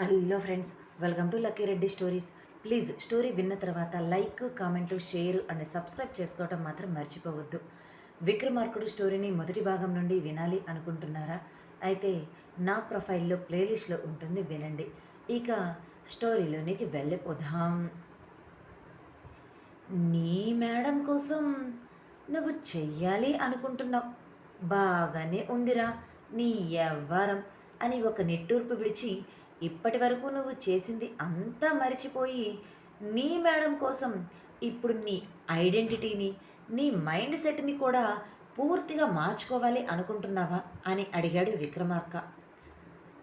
Hello friends welcome to Lucky Reddy stories. Please story విన్న తర్వాత like comment share and subscribe చేసుకోవటం మాత్రం మర్చిపోవద్దు. విక్రమార్కుడు స్టోరీని మొదటి భాగం నుండి వినాలి అనుకుంటున్నారా? అయితే నా ప్రొఫైల్లో ప్లేలిస్ట్లో ఉంటుంది వినండి. ఇక స్టోరీలోనికి వెళ్ళిపోదాం. నీ మేడం కోసం నువ్వు చెయ్యాలి అనుకుంటున్నావు. బాగానే ఉందిరా నీ వ్యవహారం అని ఒక నిట్టూర్పు విడిచి ఇప్పటి వరకు నువ్వు చేసింది అంతా మరిచిపోయి నీ మేడం కోసం ఇప్పుడు నీ ఐడెంటిటీని నీ మైండ్ సెట్ని కూడా పూర్తిగా మార్చుకోవాలి అనుకుంటున్నావా అని అడిగాడు విక్రమార్క.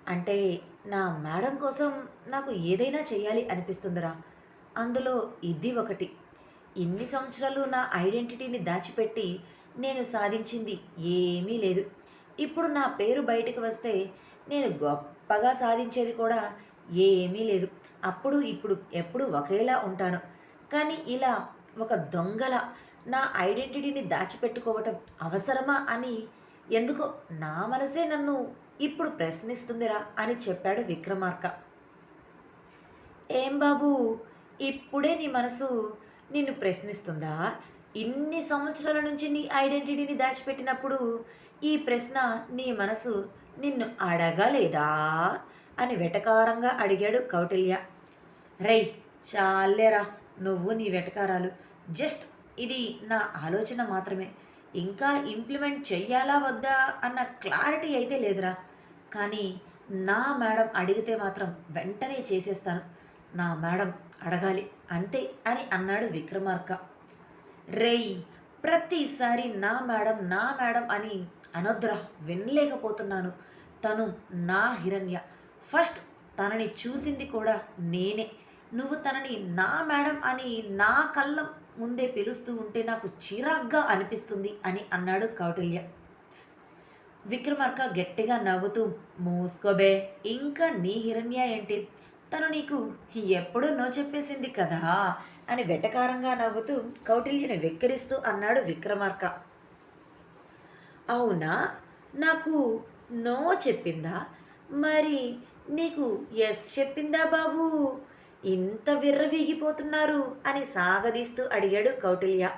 అంటే నా మేడం కోసం నాకు ఏదైనా చేయాలి అనిపిస్తుందిరా. అందులో ఇది ఒకటి. ఇన్ని సంవత్సరాలు నా ఐడెంటిటీని దాచిపెట్టి నేను సాధించింది ఏమీ లేదు. ఇప్పుడు నా పేరు బయటకు వస్తే నేను గొప్ప గొప్పగా సాధించేది కూడా ఏమీ లేదు. అప్పుడు ఇప్పుడు ఎప్పుడు ఒకేలా ఉంటాను. కానీ ఇలా ఒక దొంగల నా ఐడెంటిటీని దాచిపెట్టుకోవటం అవసరమా అని ఎందుకో నా మనసే నన్ను ఇప్పుడు ప్రశ్నిస్తుందిరా అని చెప్పాడు విక్రమార్క. ఏం బాబు ఇప్పుడే నీ మనసు నిన్ను ప్రశ్నిస్తుందా? ఇన్ని సంవత్సరాల నుంచి నీ ఐడెంటిటీని దాచిపెట్టినప్పుడు ఈ ప్రశ్న నీ మనసు నిన్ను అడగలేదా? అని వెటకారంగా అడిగాడు కౌటిల్య. రై చాలేరా నువ్వు నీ వెటకారాలు. జస్ట్ ఇది నా ఆలోచన మాత్రమే. ఇంకా ఇంప్లిమెంట్ చెయ్యాలా వద్దా అన్న క్లారిటీ అయితే లేదురా. కానీ నా మేడం అడిగితే మాత్రం వెంటనే చేసేస్తాను. నా మేడం అడగాలి అంతే అని అన్నాడు విక్రమార్క. రేయ్ ప్రతిసారి నా మేడం నా మేడం అని అనద్ర వినలేకపోతున్నాను. తను నా హిరణ్య. ఫస్ట్ తనని చూసింది కూడా నేనే. నువ్వు తనని నా మేడం అని నా కళ్ళ ముందే పిలుస్తూ ఉంటే నాకు చిరాగ్గా అనిపిస్తుంది అని అన్నాడు కౌటిల్య. విక్రమార్క గట్టిగా నవ్వుతూ మూసుకోబే ఇంకా నీ హిరణ్య ఏంటి? తను నీకు ఎప్పుడూ నో చెప్పేసింది కదా? అని వెటకారంగా నవ్వుతూ కౌటిల్యని వెక్కిరిస్తూ అన్నాడు విక్రమార్క. అవునా? నాకు నో చెప్పిందా? మరి నీకు ఎస్ చెప్పిందా బాబు? ఇంత విర్రవీగిపోతున్నారు అని సాగదీస్తూ అడిగాడు కౌటిల్య.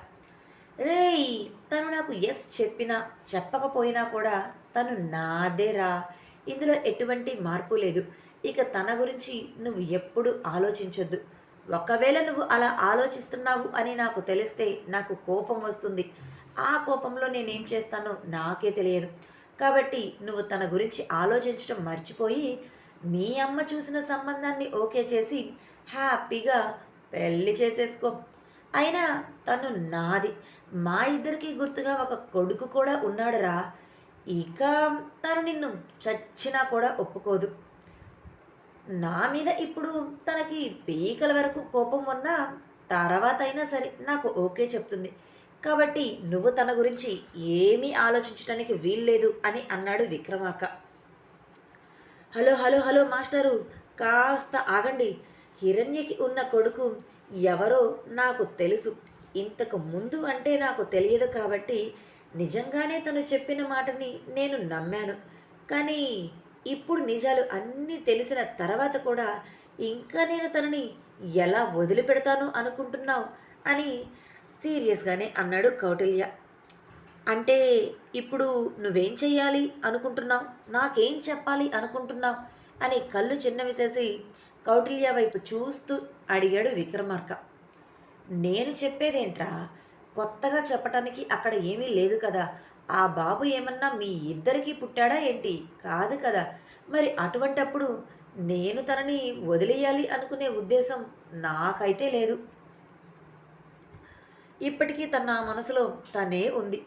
రేయ్ తను నాకు ఎస్ చెప్పినా చెప్పకపోయినా కూడా తను నాదేరా. ఇందులో ఎటువంటి మార్పు లేదు. ఇక తన గురించి నువ్వు ఎప్పుడు ఆలోచించొద్దు. ఒకవేళ నువ్వు అలా ఆలోచిస్తున్నావు అని నాకు తెలిస్తే నాకు కోపం వస్తుంది. ఆ కోపంలో నేనేం చేస్తానో నాకే తెలియదు. కాబట్టి నువ్వు తన గురించి ఆలోచించడం మర్చిపోయి మీ అమ్మ చూసిన సంబంధాన్ని ఓకే చేసి హ్యాపీగా పెళ్ళి చేసేసుకో. అయినా తను నాది. మా ఇద్దరికి గుర్తుగా ఒక కొడుకు కూడా ఉన్నాడురా. ఇక తను నిన్ను చచ్చినా కూడా ఒప్పుకోదు. నా మీద ఇప్పుడు తనకి పీకల వరకు కోపం ఉన్నా తర్వాత అయినా సరే నాకు ఓకే చెప్తుంది. కాబట్టి నువ్వు తన గురించి ఏమీ ఆలోచించడానికి వీల్లేదు అని అన్నాడు విక్రమాక హలో హలో హలో మాస్టరు కాస్త ఆగండి. హిరణ్యకి ఉన్న కొడుకు ఎవరో నాకు తెలుసు. ఇంతకు ముందు అంటే నాకు తెలియదు కాబట్టి నిజంగానే తను చెప్పిన మాటని నేను నమ్మాను. కానీ ఇప్పుడు నిజాలు అన్నీ తెలిసిన తర్వాత కూడా ఇంకా నేను తనని ఎలా వదిలిపెడతాను అనుకుంటున్నావు అని సీరియస్గానే అన్నాడు కౌటిల్య. అంటే ఇప్పుడు నువ్వేం చెయ్యాలి అనుకుంటున్నావు? నాకేం చెప్పాలి అనుకుంటున్నావు? అని కళ్ళు చిన్నవిసేసి కౌటిల్య వైపు చూస్తూ అడిగాడు విక్రమార్క. నేను చెప్పేదేంట్రా? కొత్తగా చెప్పటానికి అక్కడ ఏమీ లేదు కదా. ఆ బాబు ఏమన్నా మీ ఇద్దరికీ పుట్టాడా ఏంటి? కాదు కదా. మరి అటువంటప్పుడు నేను తనని వదిలేయాలి అనుకునే ఉద్దేశం నాకైతే లేదు. ఇప్పటికీ తన మనసులో తనే ఉంది.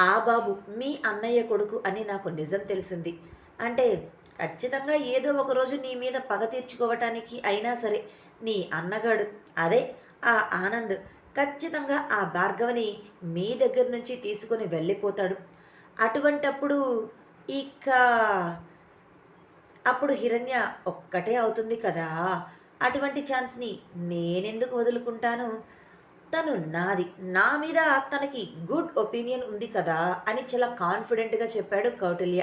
ఆ బాబు మీ అన్నయ్య కొడుకు అని నాకు నిజం తెలిసింది. అంటే ఖచ్చితంగా ఏదో ఒక రోజు నీ మీద పగ తీర్చుకోవటానికి అయినా సరే నీ అన్నగాడు. అదే ఆ ఆనంద్ ఖచ్చితంగా ఆ భార్గవని మీ దగ్గర నుంచి తీసుకొని వెళ్ళిపోతాడు. అటువంటప్పుడు ఇక అప్పుడు హిరణ్య ఒక్కటే అవుతుంది కదా. అటువంటి ఛాన్స్ని నేనెందుకు వదులుకుంటాను? తను నాది. నా మీద తనకి గుడ్ ఒపీనియన్ ఉంది కదా అని చాలా కాన్ఫిడెంట్గా చెప్పాడు కౌటిల్య.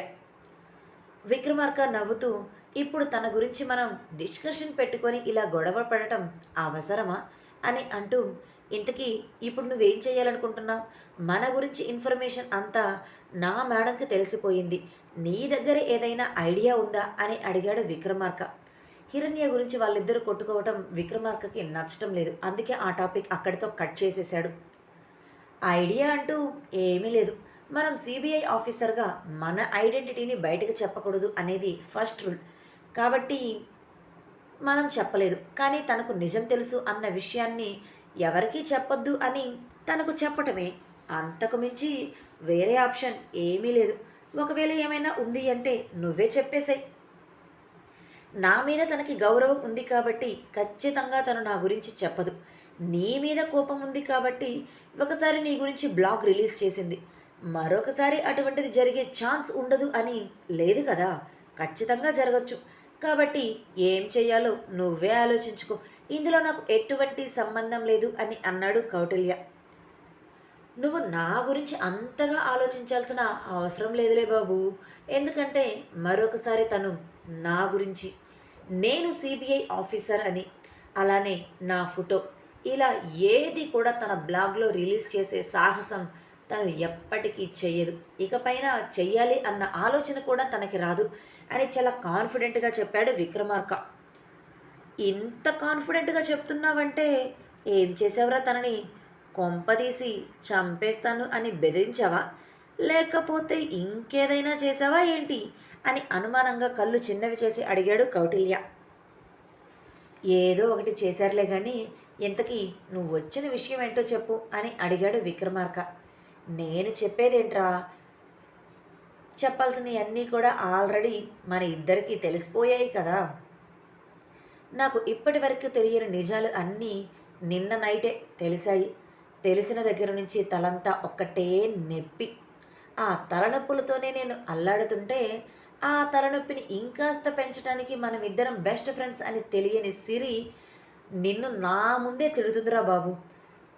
విక్రమార్క నవ్వుతూ ఇప్పుడు తన గురించి మనం డిస్కషన్ పెట్టుకొని ఇలా గొడవ పడటం అవసరమా? అని అంటూ ఇంతకీ ఇప్పుడు నువ్వేం చేయాలనుకుంటున్నావు? మన గురించి ఇన్ఫర్మేషన్ అంతా నా మేడంకి తెలిసిపోయింది. నీ దగ్గర ఏదైనా ఐడియా ఉందా? అని అడిగాడు విక్రమార్క. హిరణ్య గురించి వాళ్ళిద్దరూ కొట్టుకోవటం విక్రమార్కకి నచ్చటం లేదు. అందుకే ఆ టాపిక్ అక్కడితో కట్ చేసేశాడు. ఐడియా అంటూ ఏమీ లేదు. మనం సిబిఐ ఆఫీసర్గా మన ఐడెంటిటీని బయటకు చెప్పకూడదు అనేది ఫస్ట్ రూల్. కాబట్టి మనం చెప్పలేదు. కానీ తనకు నిజం తెలుసు అన్న విషయాన్ని ఎవరికీ చెప్పొద్దు అని తనకు చెప్పటమే అంతకు మించి వేరే ఆప్షన్ ఏమీ లేదు. ఒకవేళ ఏమైనా ఉంది అంటే నువ్వే చెప్పేసాయి. నా మీద తనకి గౌరవం ఉంది కాబట్టి ఖచ్చితంగా తను నా గురించి చెప్పదు. నీ మీద కోపం ఉంది కాబట్టి ఒకసారి నీ గురించి బ్లాగ్ రిలీజ్ చేసింది. మరొకసారి అటువంటిది జరిగే ఛాన్స్ ఉండదు అని లేదు కదా? ఖచ్చితంగా జరగచ్చు. కాబట్టి ఏం చెయ్యాలో నువ్వే ఆలోచించుకో. ఇందులో నాకు ఎటువంటి సంబంధం లేదు అని అన్నాడు కౌటిల్య. నువ్వు నా గురించి అంతగా ఆలోచించాల్సిన అవసరం లేదులే బాబు. ఎందుకంటే మరొకసారి తను నా గురించి. నేను సిబిఐ ఆఫీసర్ అని. అలానే నా ఫోటో. ఇలా ఏది కూడా తన బ్లాగ్లో రిలీజ్ చేసే సాహసం తను ఎప్పటికీ చెయ్యదు. ఇకపైన చెయ్యాలి అన్న ఆలోచన కూడా తనకి రాదు అని చాలా కాన్ఫిడెంట్గా చెప్పాడు విక్రమార్క. ఇంత కాన్ఫిడెంట్గా చెప్తున్నావంటే ఏం చేసావురా తనని? కొంపదీసి చంపేస్తాను అని బెదిరించావా? లేకపోతే ఇంకేదైనా చేసావా ఏంటి? అని అనుమానంగా కళ్ళు చిన్నవి చేసి అడిగాడు కౌటిల్య. ఏదో ఒకటి చేశారులే కానీ ఇంతకీ నువ్వు వచ్చిన విషయం ఏంటో చెప్పు అని అడిగాడు విక్రమార్క. నేను చెప్పేదేంట్రా? చెప్పాల్సినవన్నీ కూడా ఆల్రెడీ మన ఇద్దరికీ తెలిసిపోయాయి కదా. నాకు ఇప్పటి వరకు తెలియని నిజాలు అన్నీ నిన్న నైటే తెలిసాయి తెలిసిన దగ్గర నుంచి తలంతా ఒక్కటే నెప్పి. ఆ తలనొప్పులతోనే నేను అల్లాడుతుంటే ఆ తలనొప్పిని ఇంకాస్త పెంచడానికి మనం ఇద్దరం బెస్ట్ ఫ్రెండ్స్ అని తెలియని సిరి నిన్ను నా ముందే తిడుతుందిరా బాబు.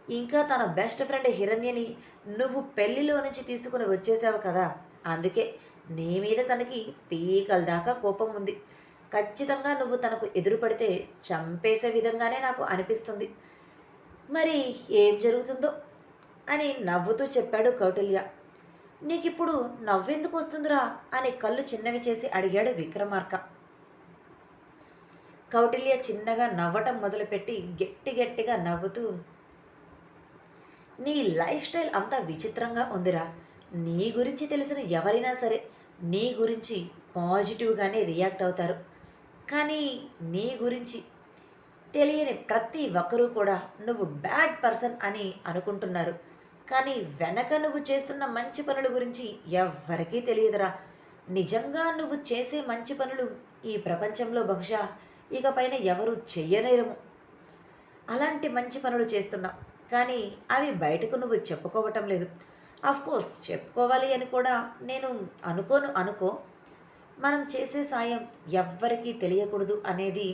ఇంకా తన బెస్ట్ ఫ్రెండ్ హిరణ్యని నువ్వు పెళ్ళిలో నుంచి తీసుకుని వచ్చేసావు కదా. అందుకే నీ మీద తనకి పీకల దాకా కోపం ఉంది. ఖచ్చితంగా నువ్వు తనకు ఎదురుపడితే చంపేసే విధంగానే నాకు అనిపిస్తుంది. మరి ఏం జరుగుతుందో? అని నవ్వుతూ చెప్పాడు కౌటిల్య. నీకిప్పుడు నవ్వెందుకు వస్తుందిరా? అని కళ్ళు చిన్నవి చేసి అడిగాడు విక్రమార్క. కౌటిల్య చిన్నగా నవ్వటం మొదలుపెట్టి గట్టి గట్టిగా నవ్వుతూ నీ లైఫ్ స్టైల్ అంతా విచిత్రంగా ఉందిరా. నీ గురించి తెలిసిన ఎవరైనా సరే నీ గురించి పాజిటివ్గానే రియాక్ట్ అవుతారు. కానీ నీ గురించి తెలియని ప్రతి ఒక్కరూ కూడా నువ్వు బ్యాడ్ పర్సన్ అని అనుకుంటున్నారు. కానీ వెనక నువ్వు చేస్తున్న మంచి పనుల గురించి ఎవ్వరికీ తెలియదురా. నిజంగా నువ్వు చేసే మంచి పనులు ఈ ప్రపంచంలో బహుశా ఇక పైన ఎవరు చెయ్యనేరము అలాంటి మంచి పనులు చేస్తున్నావు. కానీ అవి బయటకు నువ్వు చెప్పుకోవటం లేదు. కోర్స్ చెప్పుకోవాలి అని కూడా నేను అనుకోను అనుకో. మనం చేసే సాయం ఎవ్వరికీ తెలియకూడదు అనేది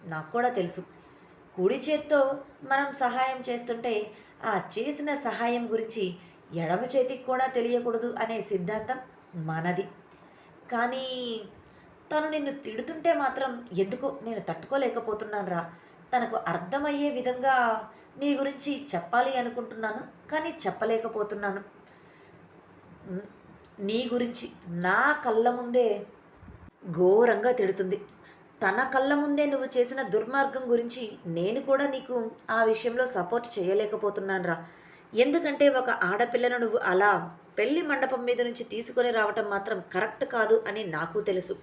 నాకు కూడా తెలుసు. కుడి చేత్తో మనం సహాయం చేస్తుంటే ఆ చేసిన సహాయం గురించి ఎడమ చేతికి కూడా తెలియకూడదు అనే సిద్ధాంతం మనది. కానీ తను నిన్ను తిడుతుంటే మాత్రం ఎందుకో నేను తట్టుకోలేకపోతున్నాను రా తనకు అర్థమయ్యే విధంగా నీ గురించి చెప్పాలి అనుకుంటున్నాను కానీ చెప్పలేకపోతున్నాను. నీ గురించి నా కళ్ళ ముందే ఘోరంగా తిడుతుంది. తన కళ్ళ ముందే నువ్వు చేసిన దుర్మార్గం గురించి నేను కూడా నీకు ఆ విషయంలో సపోర్ట్ చేయలేకపోతున్నానురా. ఎందుకంటే ఒక ఆడపిల్లను నువ్వు అలా పెళ్ళి మండపం మీద నుంచి తీసుకొని రావటం మాత్రం కరెక్ట్ కాదు అని నాకు తెలుసు.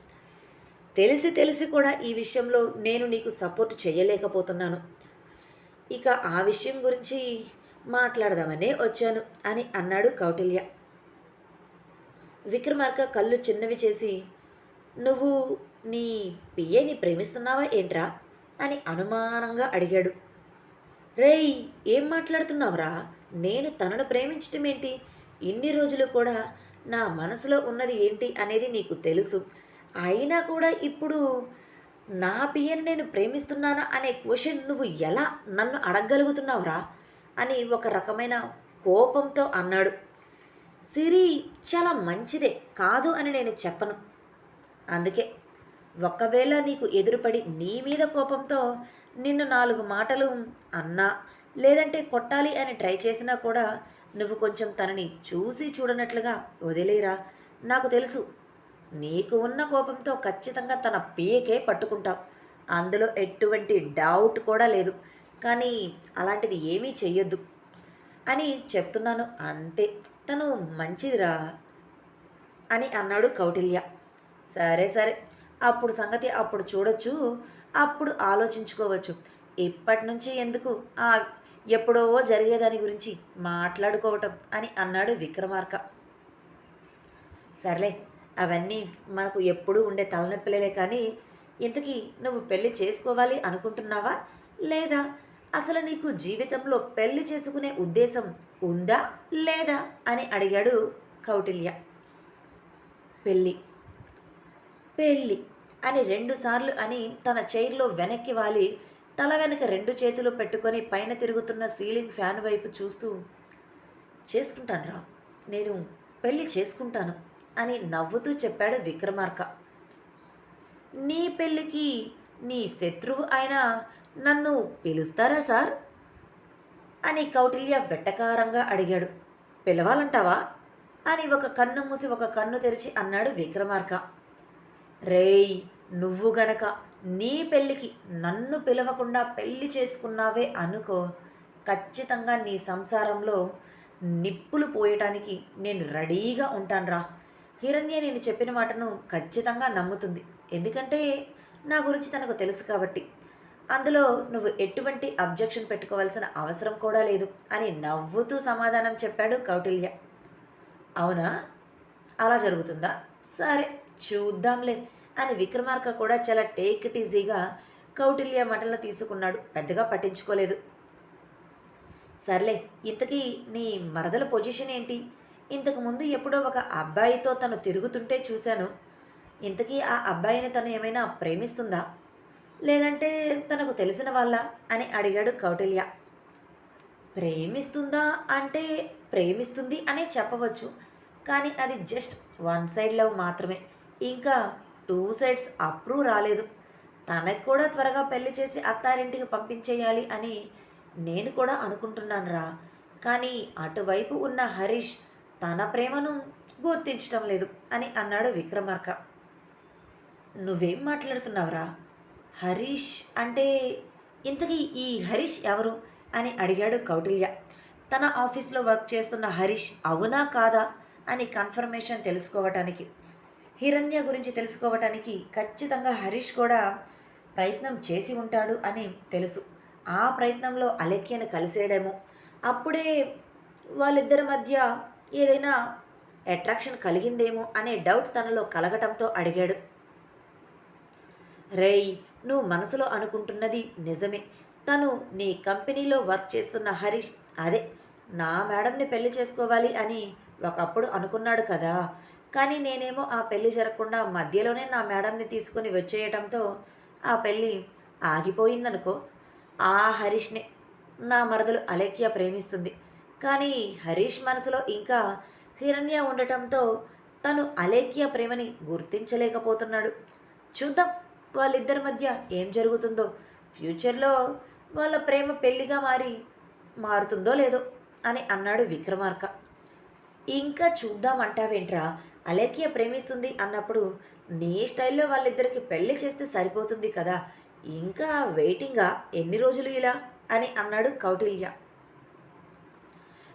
తెలిసి తెలిసి కూడా ఈ విషయంలో నేను నీకు సపోర్ట్ చేయలేకపోతున్నాను. ఇక ఆ విషయం గురించి మాట్లాడదామనే వచ్చాను అని అన్నాడు కౌటిల్య. విక్రమార్క కళ్ళు చిన్నవి చేసి నువ్వు నీ పియ్యని ప్రేమిస్తున్నావా ఏంట్రా? అని అనుమానంగా అడిగాడు. రేయ్ ఏం మాట్లాడుతున్నావురా? నేను తనను ప్రేమించటం ఏంటి? ఇన్ని రోజులు కూడా నా మనసులో ఉన్నది ఏంటి అనేది నీకు తెలుసు. అయినా కూడా ఇప్పుడు నా పియ్యని నేను ప్రేమిస్తున్నానా అనే క్వశ్చన్ నువ్వు ఎలా నన్ను అడగగలుగుతున్నావురా? అని ఒక రకమైన కోపంతో అన్నాడు. సిరి చాలా మంచిదే. కాదు అని నేను చెప్పను. అందుకే ఒకవేళ నీకు ఎదురుపడి నీ మీద కోపంతో నిన్ను నాలుగు మాటలు అన్నా లేదంటే కొట్టాలి అని ట్రై చేసినా కూడా నువ్వు కొంచెం తనని చూసి చూడనట్లుగా వదిలేరా? నాకు తెలుసు. నీకు ఉన్న కోపంతో ఖచ్చితంగా తన పీకే పట్టుకుంటావు. అందులో ఎటువంటి డౌట్ కూడా లేదు. కానీ అలాంటిది ఏమీ చెయ్యొద్దు. అని చెప్తున్నాను. అంతే. తను మంచిదిరా అని అన్నాడు కౌటిల్య. సరే సరే. అప్పుడు సంగతి అప్పుడు చూడొచ్చు అప్పుడు ఆలోచించుకోవచ్చు. ఇప్పటి నుంచి ఎందుకు? ఆ ఎప్పుడో జరిగేదాని గురించి మాట్లాడుకోవటం అని అన్నాడు విక్రమార్క. సర్లే అవన్నీ మనకు ఎప్పుడూ ఉండే తలనొప్పిలే కానీ ఇంతకీ నువ్వు పెళ్ళి చేసుకోవాలి అనుకుంటున్నావా? లేదా అసలు నీకు జీవితంలో పెళ్ళి చేసుకునే ఉద్దేశం ఉందా? లేదా? అని అడిగాడు కౌటిల్య. పెళ్ళి పెళ్ళి అని రెండుసార్లు అని తన చైర్లో వెనక్కి వాలి తల వెనక రెండు చేతులు పెట్టుకొని పైన తిరుగుతున్న సీలింగ్ ఫ్యాన్ వైపు చూస్తూ చేసుకుంటాను రా నేను పెళ్ళి చేసుకుంటాను అని నవ్వుతూ చెప్పాడు విక్రమార్క. నీ పెళ్ళికి నీ శత్రువు అయిన నన్ను పిలుస్తారా సార్? అని కౌటిల్య వెట్టకారంగా అడిగాడు. పిలవాలంటావా? అని ఒక కన్ను మూసి ఒక కన్ను తెరిచి అన్నాడు విక్రమార్క. రేయ్ నువ్వు గనక నీ పెళ్ళికి నన్ను పిలవకుండా పెళ్ళి చేసుకున్నావే అనుకో ఖచ్చితంగా నీ సంసారంలో నిప్పులు పోయటానికి నేను రెడీగా ఉంటానురా. హిరణ్య నేను చెప్పిన మాటను ఖచ్చితంగా నమ్ముతుంది. ఎందుకంటే నా గురించి తనకు తెలుసు కాబట్టి. అందులో నువ్వు ఎటువంటి అబ్జెక్షన్ పెట్టుకోవాల్సిన అవసరం కూడా లేదు అని నవ్వుతూ సమాధానం చెప్పాడు కౌటిల్య. అవునా? అలా జరుగుతుందా? సరే. చూద్దాంలే అని విక్రమార్క కూడా చాలా టేక్ ఇట్ ఈజీగా కౌటిల్య మాటలను తీసుకున్నాడు. పెద్దగా పట్టించుకోలేదు. సర్లే ఇంతకీ నీ మరదల పొజిషన్ ఏంటి? ఇంతకు ముందు ఎప్పుడో ఒక అబ్బాయితో తను తిరుగుతుంటే చూశాను. ఇంతకీ ఆ అబ్బాయిని తను ఏమైనా ప్రేమిస్తుందా? లేదంటే తనకు తెలిసిన వాళ్ళ? అని అడిగాడు కౌటిల్య. ప్రేమిస్తుందా అంటే ప్రేమిస్తుంది అనే చెప్పవచ్చు. కానీ అది జస్ట్ వన్ సైడ్ లవ్ మాత్రమే. ఇంకా టూ సైడ్స్ అప్రూవ్ రాలేదు. తనకు కూడా త్వరగా పెళ్ళి చేసి అత్తారింటికి పంపించేయాలి అని నేను కూడా అనుకుంటున్నాను రా కానీ అటువైపు ఉన్న హరీష్ తన ప్రేమను గుర్తించటం లేదు అని అన్నాడు విక్రమార్క. నువ్వేం మాట్లాడుతున్నావురా? హరీష్ అంటే ఇంతకీ ఈ హరీష్ ఎవరు? అని అడిగాడు కౌటిల్య. తన ఆఫీస్లో వర్క్ చేస్తున్న హరీష్ అవునా కాదా అని కన్ఫర్మేషన్ తెలుసుకోవటానికి. హిరణ్య గురించి తెలుసుకోవటానికి ఖచ్చితంగా హరీష్ కూడా ప్రయత్నం చేసి ఉంటాడు అని తెలుసు. ఆ ప్రయత్నంలో అలెక్యను కలిసేయడేమో. అప్పుడే వాళ్ళిద్దరి మధ్య ఏదైనా అట్రాక్షన్ కలిగిందేమో అనే డౌట్ తనలో కలగటంతో అడిగాడు. రేయ్ నువ్వు మనసులో అనుకుంటున్నది నిజమే. తను నీ కంపెనీలో వర్క్ చేస్తున్న హరీష్. అదే నా మేడంని పెళ్ళి చేసుకోవాలి అని ఒకప్పుడు అనుకున్నాడు కదా. కానీ నేనేమో ఆ పెళ్ళి జరగకుండా మధ్యలోనే నా మేడంని తీసుకొని వచ్చేయటంతో ఆ పెళ్ళి ఆగిపోయిందనుకో ఆ హరీష్ని నా మరదలు అలేఖ్య ప్రేమిస్తుంది. కానీ హరీష్ మనసులో ఇంకా హిరణ్య ఉండటంతో తను అలేఖ్య ప్రేమని గుర్తించలేకపోతున్నాడు. చూద్దాం వాళ్ళిద్దరి మధ్య ఏం జరుగుతుందో. ఫ్యూచర్లో వాళ్ళ ప్రేమ పెళ్ళిగా మారి మారుతుందో లేదో అని అన్నాడు విక్రమార్క. ఇంకా చూద్దామంటావేంట్రా అలేఖ్య ప్రేమిస్తుంది అన్నప్పుడు నీ స్టైల్లో వాళ్ళిద్దరికి పెళ్ళి చేస్తే సరిపోతుంది కదా. ఇంకా వెయిటింగా ఎన్ని రోజులు ఇలా? అని అన్నాడు కౌటిల్య.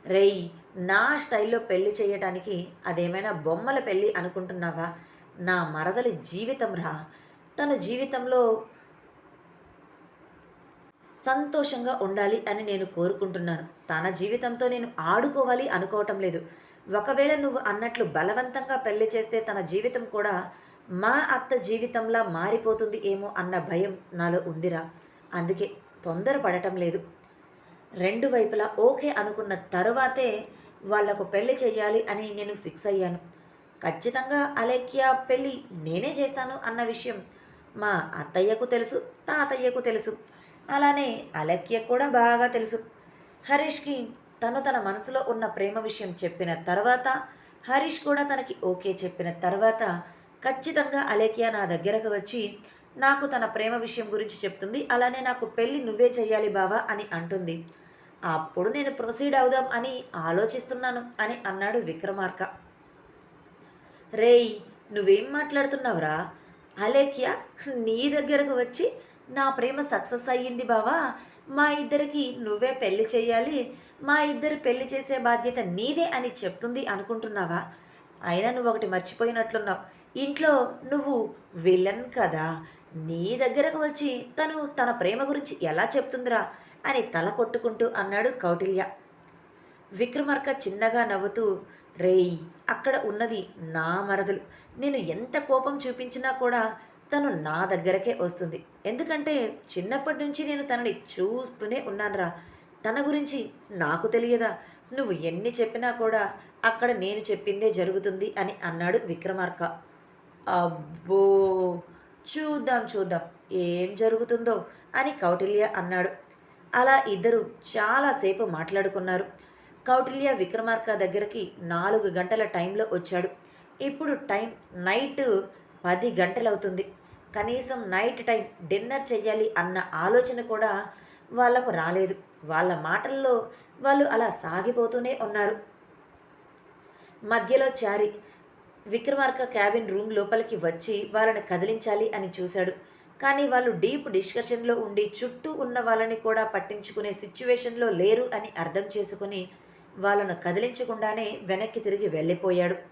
రేయ్ నా స్టైల్లో పెళ్ళి చేయటానికి అదేమైనా బొమ్మల పెళ్ళి అనుకుంటున్నావా? నా మరదలి జీవితం రా. తన జీవితంలో సంతోషంగా ఉండాలి అని నేను కోరుకుంటున్నాను. తన జీవితంతో నేను ఆడుకోవాలి అనుకోవటం లేదు. ఒకవేళ నువ్వు అన్నట్లు బలవంతంగా పెళ్ళి చేస్తే తన జీవితం కూడా మా అత్త జీవితంలా మారిపోతుంది ఏమో అన్న భయం నాలో ఉందిరా. అందుకే తొందరపడటం లేదు. రెండు వైపులా ఓకే అనుకున్న తరువాతే వాళ్ళకు పెళ్ళి చేయాలి అని నేను ఫిక్స్ అయ్యాను. ఖచ్చితంగా అలేఖ్య పెళ్ళి నేనే చేస్తాను అన్న విషయం మా అత్తయ్యకు తెలుసు తాతయ్యకు తెలుసు. అలానే అలేఖ్య కూడా బాగా తెలుసు. హరీష్కి తను తన మనసులో ఉన్న ప్రేమ విషయం చెప్పిన తర్వాత హరీష్ కూడా తనకి ఓకే చెప్పిన తర్వాత ఖచ్చితంగా అలేఖ్య నా దగ్గరకు వచ్చి నాకు తన ప్రేమ విషయం గురించి చెప్తుంది అలానే నాకు పెళ్ళి నువ్వే చెయ్యాలి బావా అని అంటుంది. అప్పుడు నేను ప్రొసీడ్ అవుదాం అని ఆలోచిస్తున్నాను అని అన్నాడు విక్రమార్క. రేయ్ నువ్వేం మాట్లాడుతున్నావురా? అలేఖ్య నీ దగ్గరకు వచ్చి నా ప్రేమ సక్సెస్ అయ్యింది బావా? మా ఇద్దరికి నువ్వే పెళ్ళి చేయాలి మా ఇద్దరు పెళ్ళి చేసే బాధ్యత నీదే అని చెప్తుంది అనుకుంటున్నావా? అయినా నువ్వు ఒకటి మర్చిపోయినట్లున్నావు. ఇంట్లో నువ్వు విలన్ కదా. నీ దగ్గరకు వచ్చి తను తన ప్రేమ గురించి ఎలా చెప్తుందిరా? అని తల కొట్టుకుంటూ అన్నాడు కౌటిల్య. విక్రమార్క చిన్నగా నవ్వుతూ రేయ్ అక్కడ ఉన్నది నా మరదలు. నేను ఎంత కోపం చూపించినా కూడా తను నా దగ్గరకే వస్తుంది. ఎందుకంటే చిన్నప్పటి నుంచి నేను తనని చూస్తూనే ఉన్నానురా. తన గురించి నాకు తెలియదా? నువ్వు ఎన్ని చెప్పినా కూడా అక్కడ నేను చెప్పిందే జరుగుతుంది అని అన్నాడు విక్రమార్క. అబ్బో! చూద్దాం చూద్దాం. ఏం జరుగుతుందో అని కౌటిల్య అన్నాడు. అలా ఇద్దరు చాలాసేపు మాట్లాడుకున్నారు. కౌటిల్య విక్రమార్క దగ్గరికి నాలుగు గంటల టైంలో వచ్చాడు. ఇప్పుడు టైం నైట్ పది గంటలవుతుంది. కనీసం నైట్ టైం డిన్నర్ చెయ్యాలి అన్న ఆలోచన కూడా వాళ్ళకు రాలేదు. వాళ్ళ మాటల్లో వాళ్ళు అలా సాగిపోతూనే ఉన్నారు. మధ్యలో చారి విక్రమార్క క్యాబిన్ రూమ్ లోపలికి వచ్చి వాళ్ళని కదిలించాలి అని చూశాడు. కానీ వాళ్ళు డీప్ డిస్కషన్లో ఉండి చుట్టూ ఉన్న వాళ్ళని కూడా పట్టించుకునే సిచ్యువేషన్లో లేరు అని అర్థం చేసుకుని వాళ్ళను కదిలించకుండానే వెనక్కి తిరిగి వెళ్ళిపోయాడు.